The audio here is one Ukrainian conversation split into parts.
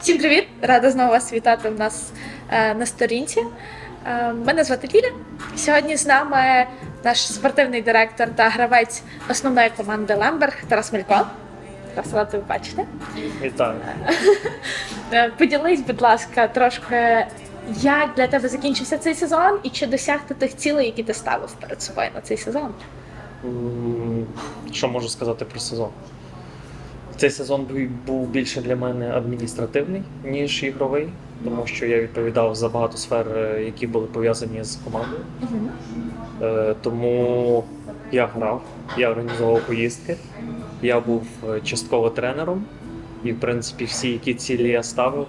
Всім привіт! Рада знову вас вітати в нас е, на сторінці. Е, мене звати Ліля. Сьогодні з нами наш спортивний директор та гравець основної команди Лемберг Тарас Мелько. Тарас, рада тебе бачити. Вітаю. Е, Поділись, будь ласка, трошки, як для тебе закінчився цей сезон і чи досяг ти тих цілей, які ти ставив перед собою на цей сезон? М, Що можу сказати про сезон? Цей сезон бу- був більше для мене адміністративний, ніж ігровий, тому що я відповідав за багато сфер, е, які були пов'язані з командою. Е, Тому я грав, я організовував поїздки, я був е, частково тренером, і, в принципі, всі, які цілі я ставив,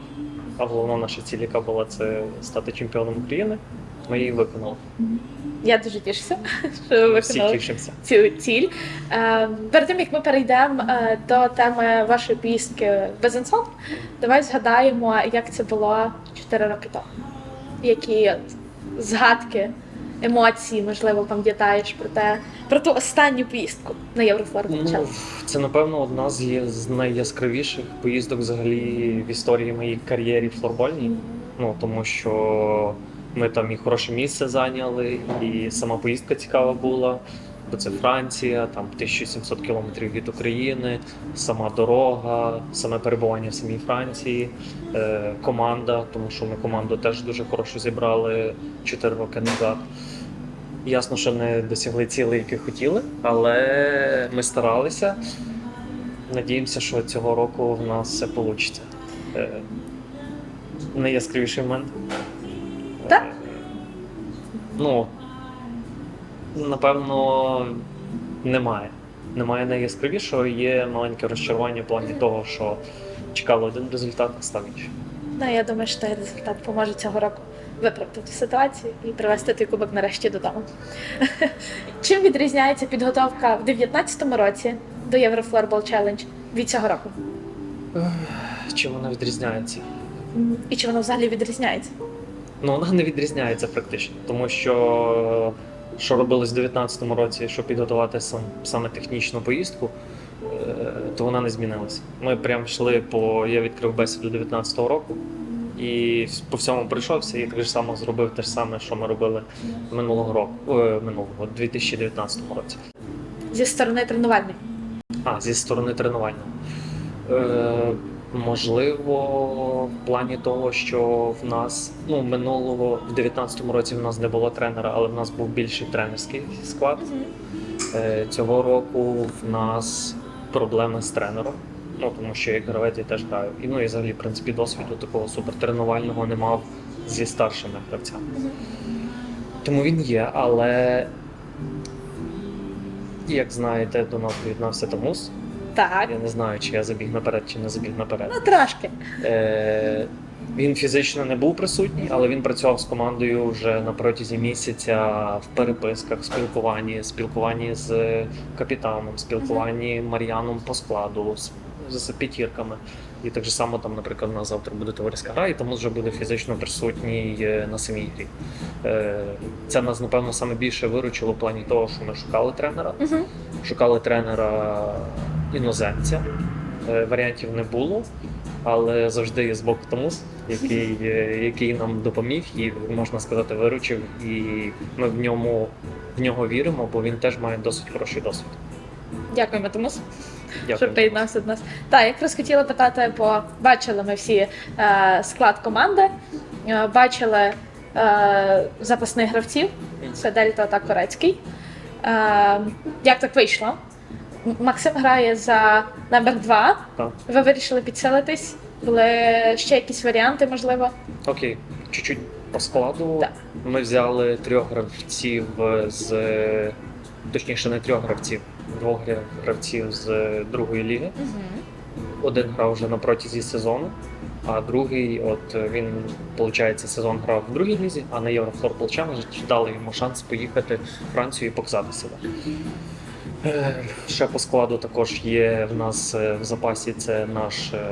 а головна наша ціль, яка була, це стати чемпіоном України, ми її виконали. Я дуже тішуся, що ви Всі виконали тішимося. цю ціль. Е, перед тим як ми перейдемо е, до теми вашої в Безенсон, давай згадаємо, як це було 4 роки тому. Які згадки, емоції, можливо, пам'ятаєш про те, про ту останню поїздку на Єврофлорбол Ну, це напевно одна з, є- з найяскравіших поїздок взагалі в історії моєї кар'єри флорбольній. Ну тому що ми там і хороше місце зайняли, і сама поїздка цікава була. Бо це Франція, там 1700 кілометрів від України, сама дорога, саме перебування в самій Франції, е, команда, тому що ми команду теж дуже хорошо зібрали 4 роки назад. Ясно, що не досягли цілей, які хотіли, але ми старалися. Надіємося, що цього року в нас все вийде. Найяскравіший момент. Так. Е, Ну, напевно, немає. Немає найяскравішого, є маленьке розчарування в плані того, що чекали один результат, а став інший. Ну, я думаю, що той результат поможе цього року виправити ситуацію і привести той кубок нарешті додому. Чим відрізняється підготовка в 2019 році до Єврофлорбол Challenge від цього року? Чим вона відрізняється? І чи воно взагалі відрізняється? Ну, вона не відрізняється практично, тому що що робилось в 2019 році, щоб підготувати сам, саме технічну поїздку, е, то вона не змінилася. Ми прям йшли по. Я відкрив бесіду 2019 року і по всьому прийшовся і так само зробив те ж саме, що ми робили минулого року, е, минулого 2019 році. Зі сторони тренувальної. А, зі сторони тренувального. Е, можливо, в плані того, що в нас ну, минулого в 19-му році в нас не було тренера, але в нас був більший тренерський склад. Е, цього року в нас проблеми з тренером. Ну, тому що як гравець я теж граю. І ну і взагалі, в принципі, досвіду такого супертренувального не мав зі старшими гравцями. Тому він є, але як знаєте, до нас доєднався Тамус. Так. Я не знаю, чи я забіг наперед, чи не забіг наперед. Ну, трошки. Е, він фізично не був присутній, але він працював з командою вже на протязі місяця в переписках, спілкуванні, спілкуванні з капітаном, спілкуванні Мар'яном по складу, з, з п'ятірками. І так же само там, наприклад, у нас завтра буде товариська гра, і тому вже буде фізично присутній е, на самій грі. Е, це нас, напевно, саме більше виручило в плані того, що ми шукали тренера Угу. шукали тренера іноземця. Е, Варіантів не було, але завжди є з боку Томус, який, е, який нам допоміг і, можна сказати, виручив. І ми в ньому в нього віримо, бо він теж має досить хороший досвід. Дякуємо, Томус. Дякую. що приєднався до нас. Так, якраз хотіла питати, бо бачили ми всі е, склад команди, е, бачили е, запасних гравців. Це Дельта та Корецький. Е, як так вийшло? Максим грає за номер 2. Так. Ви вирішили підсилитись? Були ще якісь варіанти, можливо? Окей, чуть-чуть по складу. Так. Ми взяли трьох гравців з точніше, не трьох гравців, двох гравців з другої ліги. Один грав вже на протязі сезону, а другий, от він, виходить, сезон грав в другій лізі, а на Єврофлорбол Challenge дали йому шанс поїхати в Францію і показати себе. Ще по складу також є в нас е, в запасі це наш е,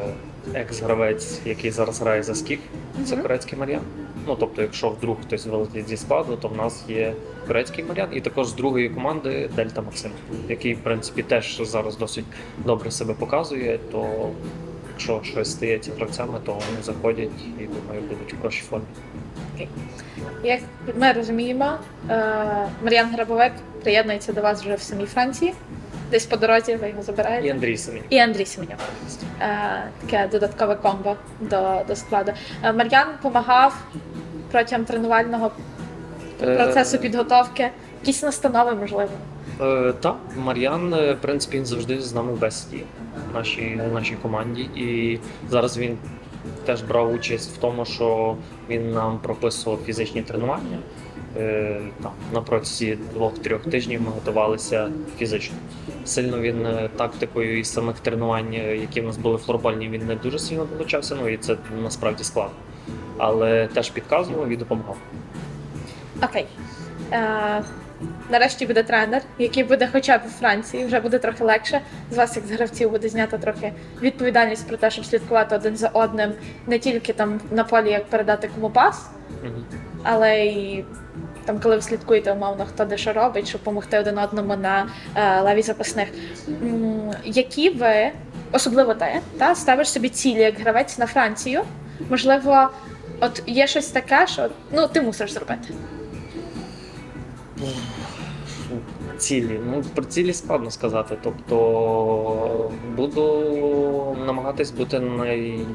екс-гравець, який зараз грає за скіф, це. Корецький Мар'ян. Ну тобто, якщо вдруг хтось вилетить зі складу, то в нас є Корецький Мар'ян, і також з другої команди Дельта Максим, який, в принципі, теж зараз досить добре себе показує. То якщо щось стається гравцями, то вони заходять і думаю, будуть в хорошій формі. Як ми розуміємо, е, Мар'ян Грабовик приєднується до вас вже в самій Франції. Десь по дорозі ви його забираєте. І Андрій Семенюк. І Андрій Семенюк. Е, таке додаткове комбо до, до складу. Е, Мар'ян допомагав протягом тренувального процесу Е, підготовки. Якісь настанови, можливо. Е, так, Мар'ян, е, в принципі, він завжди з нами в бесіді в нашій, в нашій команді. І зараз він теж брав участь в тому, що він нам прописував фізичні тренування. Е, там, на протязі двох-трьох тижнів ми готувалися фізично. Сильно він е, тактикою і самих тренувань, е, які в нас були флорбольні, він не дуже сильно долучався, ну і це насправді складно. Але теж підказував і допомагав. Окей. Е, нарешті буде тренер, який буде хоча б у Франції, вже буде трохи легше. З вас, як з гравців, буде знята трохи відповідальність про те, щоб слідкувати один за одним, не тільки там на полі, як передати кому пас. Але й там, коли ви слідкуєте, умовно, хто де що робить, щоб допомогти один одному на е, лаві запасних. М, які ви, особливо ти, та, ставиш собі цілі як гравець на Францію? Можливо, от є щось таке, що ну, ти мусиш зробити. Цілі. Ну, про цілі складно сказати. Тобто буду намагатись бути най...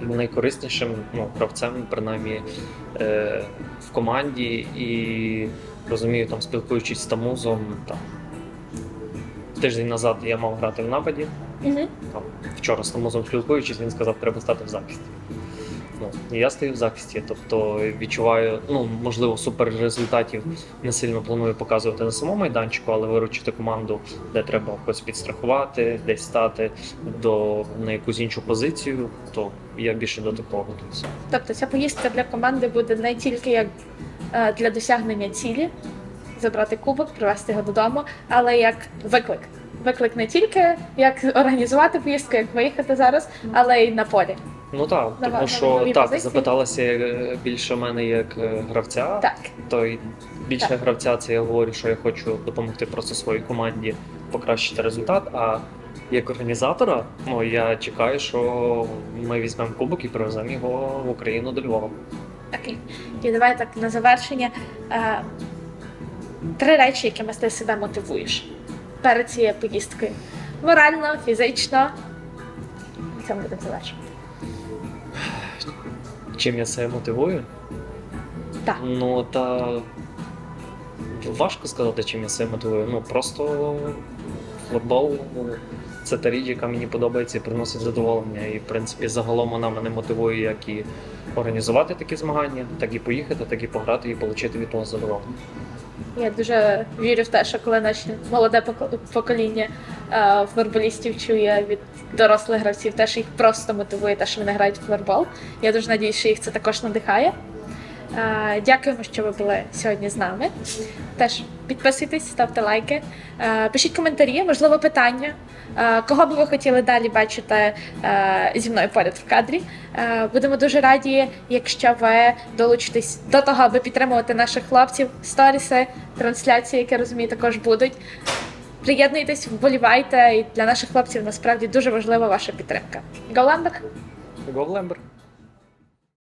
найкориснішим ну, гравцем, принаймні е... в команді, і розумію, там, спілкуючись з Тамузом, там, тиждень назад я мав грати в нападі. Угу. Там, вчора з Тамузом спілкуючись, він сказав, треба стати в захисті. Ну, я стою в захисті, тобто відчуваю, ну можливо, супер результатів не сильно планую показувати на самому майданчику, але виручити команду, де треба когось підстрахувати, десь стати до на якусь іншу позицію, то я більше до такого готуюся. Тобто ця поїздка для команди буде не тільки як е, для досягнення цілі, забрати кубок, привезти його додому, але як виклик. Виклик не тільки як організувати поїздку, як виїхати зараз, але й на полі. Ну так, Нова- тому нові що так, позиції. запиталася е, більше мене як е, гравця. Так. то й більше Так. гравця це я говорю, що я хочу допомогти просто своїй команді покращити результат. А як організатора, ну я чекаю, що ми візьмемо кубок і привеземо його в Україну до Львова. Окей. І давай так на завершення. Е, три речі, якими ти себе мотивуєш перед цією поїздкою. Морально, фізично. На цьому будемо завершувати. Чим я себе мотивую? Так. Ну та важко сказати, чим я себе мотивую. Ну просто футбол це та річ, яка мені подобається і приносить задоволення. І в принципі загалом вона мене мотивує як і організувати такі змагання, так і поїхати, так і пограти і отримати від того задоволення. Я дуже вірю в те, що коли наше молоде поко- покоління е, футболістів чує від дорослих гравців, те, що їх просто мотивує, те, що вони грають в флорбол. Я дуже надіюсь, що їх це також надихає. Е, дякуємо, що ви були сьогодні з нами. Теж підписуйтесь, ставте лайки, е, пишіть коментарі, можливо, питання. Е, Кого би ви хотіли далі бачити е, зі мною поряд в кадрі? Е, Будемо дуже раді, якщо ви долучитесь до того, аби підтримувати наших хлопців. Сторіси, трансляції, які розумію, також будуть. Приєднуйтесь, вболівайте. І для наших хлопців насправді дуже важлива ваша підтримка. Голландок! Говлембер.